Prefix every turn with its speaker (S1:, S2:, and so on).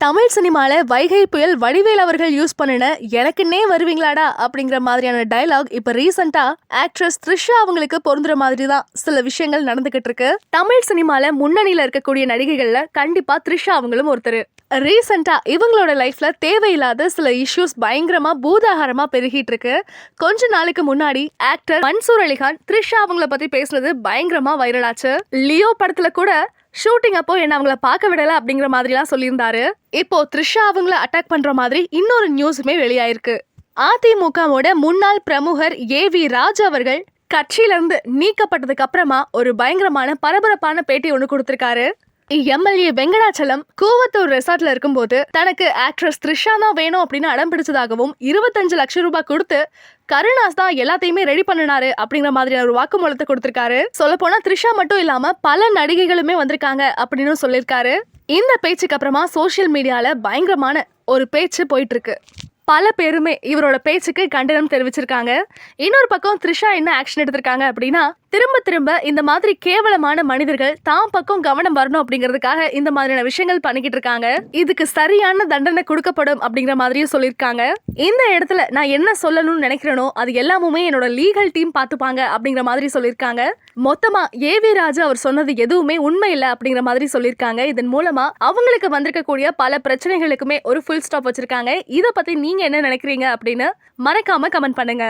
S1: தமிழ் சினிமாவில் வைகை புயல் வடிவேல் அவர்கள் யூஸ் பண்ணின எனக்குன்னே வருவீங்களாடா அப்படிங்கிற மாதிரியான டயலாக் இப்ப ரீசெண்டா ஆக்ட்ரஸ் த்ரிஷா அவங்களுக்கு பொருந்துற மாதிரி தான் சில விஷயங்கள் நடந்துகிட்டு இருக்கு. தமிழ் சினிமால முன்னணியில இருக்கக்கூடிய நடிகைகள்ல கண்டிப்பா த்ரிஷா அவங்களும் ஒருத்தர். ரீசெண்டா இவங்களோட லைஃப்ல தேவையில்லாத சில இஷ்யூஸ் பயங்கரமா பூதாகாரமா பெருகிட்டு இருக்கு. கொஞ்ச நாளுக்கு முன்னாடி ஆக்டர் மன்சூர் அலிகான் த்ரிஷா அவங்கள பத்தி பேசுனது பயங்கரமா வைரலாச்சு லியோ படத்துல கூட ஷூட்டிங் அப்போ என்ன அவங்கள பார்க்க விடல அப்படிங்கிற மாதிரிலாம் சொல்லியிருந்தாரு. இப்போ த்ரிஷா அவங்கள அட்டாக் பண்ற மாதிரி இன்னொரு நியூஸுமே வெளியாயிருக்கு. அதிமுகவோட முன்னாள் பிரமுகர் ஏ வி ராஜ் அவர்கள் கட்சியிலிருந்து நீக்கப்பட்டதுக்கு அப்புறமா ஒரு பயங்கரமான பரபரப்பான பேட்டி ஒன்று கொடுத்துருக்காரு. எம்எல்ஏ வெங்கடாச்சலம் கூவத்தூர் ரெசார்ட்ல இருக்கும்போது தனக்கு ஆக்ட்ரஸ் த்ரிஷா தான் வேணும் அப்படின்னு அடம் பிடிச்சதாகவும் இருபத்தஞ்சு லட்சம் ரூபாய் கொடுத்து கருணாஸ் தான் எல்லாத்தையுமே ரெடி பண்ணினாரு அப்படிங்கிற மாதிரியான ஒரு வாக்குமூலத்தை கொடுத்திருக்காரு. சொல்ல போனா த்ரிஷா மட்டும் இல்லாம பல நடிகைகளுமே வந்திருக்காங்க அப்படின்னு சொல்லியிருக்காரு. இந்த பேச்சுக்கு அப்புறமா சோஷியல் மீடியால பயங்கரமான ஒரு பேச்சு போயிட்டு இருக்கு பல பேருமே இவரோட பேச்சுக்கு கண்டனம் தெரிவிச்சிருக்காங்க. இன்னொரு பக்கம் த்ரிஷா என்ன ஆக்ஷன் எடுத்திருக்காங்க அப்படின்னா திரும்ப திரும்ப இந்த மாதிரி கேவலமான மனிதர்கள் தான் பக்கம் கவனம் வரணும் அப்படிங்கிறதுக்காக இந்த மாதிரியான விஷயங்கள் பண்ணிக்கிட்டு இருக்காங்க. இதுக்கு சரியான தண்டனை கொடுக்கப்படும் அப்படிங்கிற மாதிரியும் சொல்லியிருக்காங்க. இந்த இடத்துல நான் என்ன சொல்லணும்னு நினைக்கிறேனோ அது எல்லாமுமே என்னோட லீகல் டீம் பார்த்துப்பாங்க அப்படிங்கிற மாதிரி சொல்லியிருக்காங்க. மொத்தமா வி ராஜா அவர் சொன்னது எதுவுமே உண்மை இல்லை அப்படிங்கிற மாதிரி சொல்லியிருக்காங்க. இதன் மூலமா அவங்களுக்கு வந்திருக்கக்கூடிய பல பிரச்சனைகளுக்குமே ஒரு ஃபுல் ஸ்டாப் வச்சிருக்காங்க. இதை பத்தி நீங்க என்ன நினைக்கிறீங்க அப்படின்னு மறக்காம கமெண்ட் பண்ணுங்க.